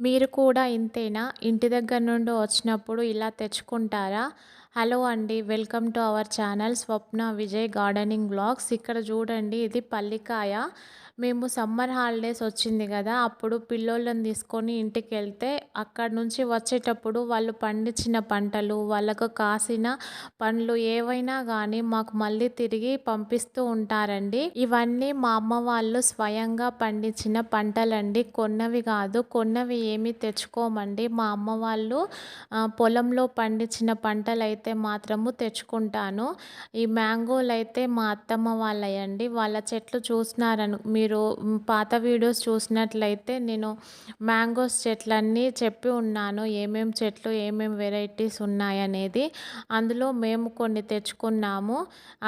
మీరు కూడా ఇంతేనా? ఇంటి దగ్గర నుండి వచ్చినప్పుడు ఇలా తెచ్చుకుంటారా? హలో అండి welcome to our channel Swapna Vijay gardening blogs. ఇక్కడ చూడండి ఇది పల్లికాయ. మేము సమ్మర్ హాలిడేస్ వచ్చింది కదా అప్పుడు పిల్లోళ్ళని తీసుకొని ఇంటికి వెళ్తే అక్కడ నుంచి వచ్చేటప్పుడు వాళ్ళు పండించిన పంటలు వాళ్ళకు కాసిన పండ్లు ఏవైనా కానీ మాకు మళ్ళీ తిరిగి పంపిస్తూ ఉంటారండి. ఇవన్నీ మా అమ్మ వాళ్ళు స్వయంగా పండించిన పంటలండి. కొన్నవి కాదు కొన్నవి ఏమీ తెచ్చుకోమండి. మా అమ్మ వాళ్ళు పొలంలో పండించిన పంటలు అయితే మాత్రము తెచ్చుకుంటాను. ఈ మ్యాంగోలు అయితే మా అత్తమ్మ వాళ్ళయండి. వాళ్ళ చెట్లు చూసినారను. మీరు పాత వీడియోస్ చూసినట్లయితే నేను మ్యాంగోస్ చెట్లన్నీ చెప్పి ఉన్నాను. ఏమేమి చెట్లు ఏమేమి వెరైటీస్ ఉన్నాయనేది. అందులో మేము కొన్ని తెచ్చుకున్నాము.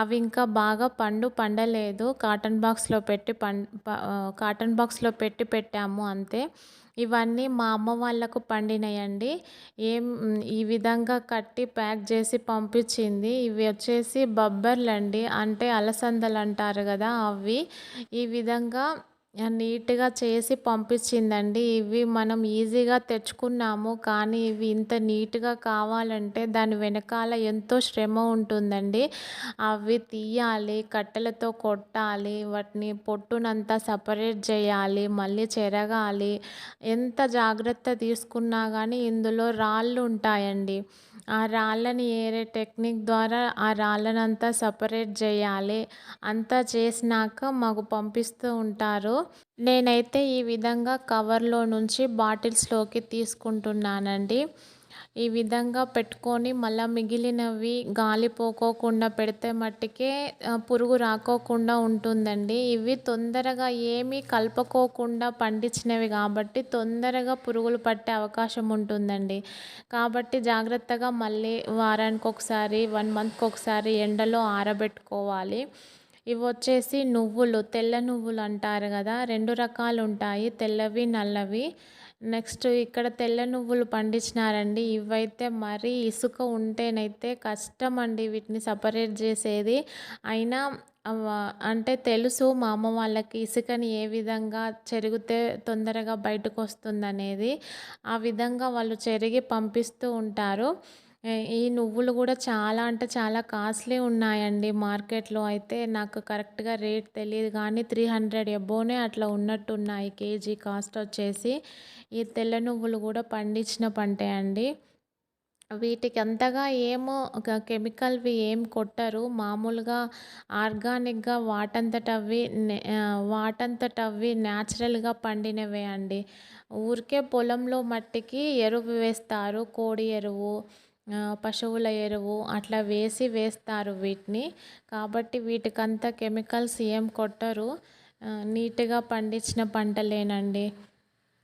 అవి ఇంకా బాగా పండు పండలేదు. కాటన్ బాక్స్లో పెట్టి పం కాటన్ బాక్స్లో పెట్టి పెట్టాము అంతే. ఇవన్నీ మా అమ్మ వాళ్ళకు పండినాయండి. ఏం ఈ విధంగా కట్టి ప్యాక్ చేసి పంపించింది. ఇవి వచ్చేసి బొబ్బర్లండి అంటే అలసందలు అంటారు కదా అవి. ఈ విధంగా నీట్గా చేసి పంపించిందండి. ఇవి మనం ఈజీగా తెచ్చుకున్నాము కానీ ఇవి ఇంత నీట్గా కావాలంటే దాని వెనకాల ఎంతో శ్రమ ఉంటుందండి. అవి తీయాలి కట్టెలతో కొట్టాలి వాటిని పొట్టునంతా సపరేట్ చేయాలి మళ్ళీ చెరగాలి. ఎంత జాగ్రత్త తీసుకున్నా కానీ ఇందులో రాళ్ళు ఉంటాయండి. ఆ రాళ్ళని ఏరే టెక్నిక్ ద్వారా ఆ రాళ్ళనంతా సపరేట్ చేయాలి. అంతా చేసినాక మాకు పంపిస్తూ ఉంటారు. నేనైతే ఈ విధంగా కవర్లో నుంచి బాటిల్స్లోకి తీసుకుంటున్నానండి. ఈ విధంగా పెట్టుకొని మళ్ళీ మిగిలినవి గాలి పోకోకుండా పెడితే మట్టుకే పురుగు రాకోకుండా ఉంటుందండి. ఇవి తొందరగా ఏమీ కలుపుకోకుండా పండించినవి కాబట్టి తొందరగా పురుగులు పట్టే అవకాశం ఉంటుందండి. కాబట్టి జాగ్రత్తగా మళ్ళీ వారానికి ఒకసారి వన్ మంత్కి ఒకసారి ఎండలో ఆరబెట్టుకోవాలి. ఇవి వచ్చేసి నువ్వులు తెల్ల నువ్వులు అంటారు కదా రెండు రకాలు ఉంటాయి తెల్లవి నల్లవి. నెక్స్ట్ ఇక్కడ తెల్ల నువ్వులు పండించినారండి. ఇవైతే మరీ ఇసుక ఉంటేనైతే కష్టం అండి వీటిని సపరేట్ చేసేది. అయినా అంటే తెలుసు మా అమ్మ వాళ్ళకి ఇసుకని ఏ విధంగా చెరిగితే తొందరగా బయటకు వస్తుందనేది. ఆ విధంగా వాళ్ళు చెరిగి పంపిస్తూ ఉంటారు. ఈ నువ్వులు కూడా చాలా అంటే చాలా కాస్ట్లీ ఉన్నాయండి మార్కెట్లో. అయితే నాకు కరెక్ట్గా రేట్ తెలియదు కానీ త్రీ హండ్రెడ్ ఎబోనే అట్లా ఉన్నట్టున్నాయి కేజీ కాస్ట్ వచ్చేసి. ఈ తెల్ల నువ్వులు కూడా పండించిన పంటే అండి. వీటికి అంతగా ఏమో ఒక కెమికల్వి ఏం కొట్టరు. మామూలుగా ఆర్గానిక్గా వాటంతటవి వాటంతటవి న్యాచురల్గా పండినవే అండి. ఊరికే పొలంలో మట్టికి ఎరువు వేస్తారు. కోడి ఎరువు పశువుల ఎరువు అట్లా వేసి వేస్తారు వీటిని. కాబట్టి వీటికంతా కెమికల్స్ ఏం కొట్టరు. నీట్గా పండించిన పంటలేనండి.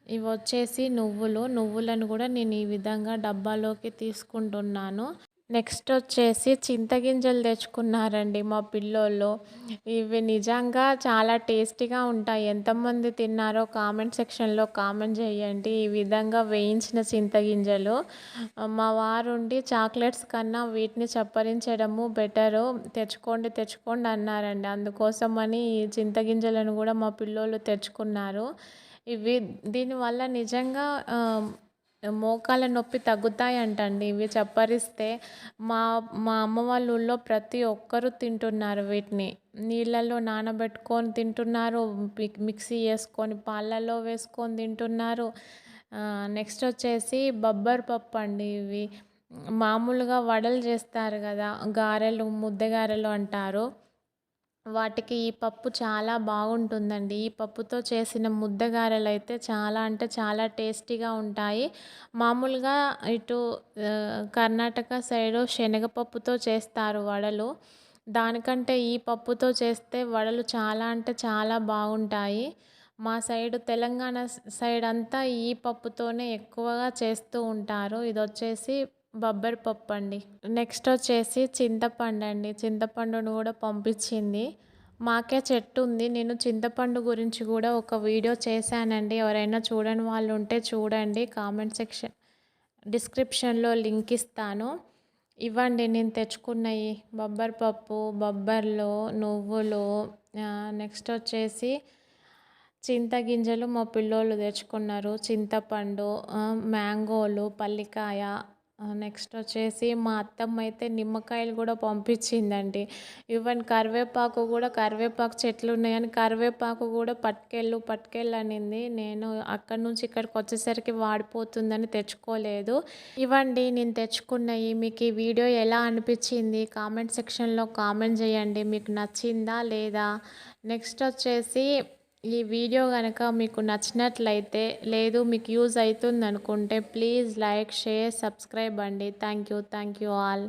ఇవి వచ్చేసి నువ్వులు. నువ్వులను కూడా నేను ఈ విధంగా డబ్బాలోకి తీసుకుంటున్నాను. నెక్స్ట్ వచ్చేసి చింతగింజలు తెచ్చుకున్నారండి మా పిల్లోళ్ళు. ఇవి నిజంగా చాలా టేస్టీగా ఉంటాయి. ఎంతమంది తిన్నారో కామెంట్ సెక్షన్లో కామెంట్ చేయండి. ఈ విధంగా వేయించిన చింతగింజలు మా వారుండి చాక్లెట్స్ కన్నా వీటిని చప్పరించడము బెటరు. తెచ్చుకోండి తెచ్చుకోండి అన్నారండి. అందుకోసమని ఈ చింతగింజలను కూడా మా పిల్లోళ్ళు తెచ్చుకున్నారు. ఇవి దీనివల్ల నిజంగా మోకాల నొప్పి తగ్గుతాయంటండి. ఇవి చప్పరిస్తే మా మా అమ్మ వాళ్ళ ఊళ్ళో ప్రతి ఒక్కరూ తింటున్నారు వీటిని. నీళ్ళల్లో నానబెట్టుకొని తింటున్నారు. మిక్సీ వేసుకొని పాలల్లో వేసుకొని తింటున్నారు. నెక్స్ట్ వచ్చేసి బొబ్బరి పప్పు అండి ఇవి. మామూలుగా వడలు చేస్తారు కదా గారెలు ముద్దగారెలు అంటారు. వాటికి ఈ పప్పు చాలా బాగుంటుందండి. ఈ పప్పుతో చేసిన ముద్దగారెలు అయితే చాలా అంటే చాలా టేస్టీగా ఉంటాయి. మామూలుగా ఇటు కర్ణాటక సైడు శనగపప్పుతో చేస్తారు వడలు. దానికంటే ఈ పప్పుతో చేస్తే వడలు చాలా అంటే చాలా బాగుంటాయి. మా సైడ్ తెలంగాణ సైడ్ అంతా ఈ పప్పుతోనే ఎక్కువగా చేస్తూ ఉంటారు. ఇది వచ్చేసి బొబ్బరి పప్పు అండి నెక్స్ట్ వచ్చేసి చింతపండు అండి చింతపండును కూడా పంపించింది. మాకే చెట్టు ఉంది. నేను చింతపండు గురించి కూడా ఒక వీడియో చేశానండి. ఎవరైనా చూడని వాళ్ళు ఉంటే చూడండి. కామెంట్ సెక్షన్ డిస్క్రిప్షన్లో లింక్ ఇస్తాను. ఇవ్వండి నేను తెచ్చుకున్నవి బొబ్బరి పప్పు బొబ్బర్లు నువ్వులు నెక్స్ట్ వచ్చేసి చింతగింజలు మా పిల్లోళ్ళు తెచ్చుకున్నారు. చింతపండు మ్యాంగోలు పల్లికాయ నెక్స్ట్ వచ్చేసి మా అత్తమ్మ అయితే నిమ్మకాయలు కూడా పంపించిందండి. ఈవెన్ కరివేపాకు కూడా కరివేపాకు చెట్లు ఉన్నాయని కరివేపాకు కూడా పట్టుకెళ్ళు పట్టుకెళ్ళు అనింది. నేను అక్కడి నుంచి ఇక్కడికి వచ్చేసరికి వాడిపోతుందని తెచ్చుకోలేదు. ఇవ్వండి నేను తెచ్చుకున్నాయి మీకు ఈ వీడియో ఎలా అనిపించింది? కామెంట్ సెక్షన్లో కామెంట్ చేయండి. మీకు నచ్చిందా లేదా? నెక్స్ట్ వచ్చేసి ఈ వీడియో కనుక మీకు నచ్చినట్లయితే లేదు మీకు యూజ్ అవుతుంది అనుకుంటే ప్లీజ్ లైక్ షేర్ సబ్స్క్రైబ్ అండి. Thank you thank you all.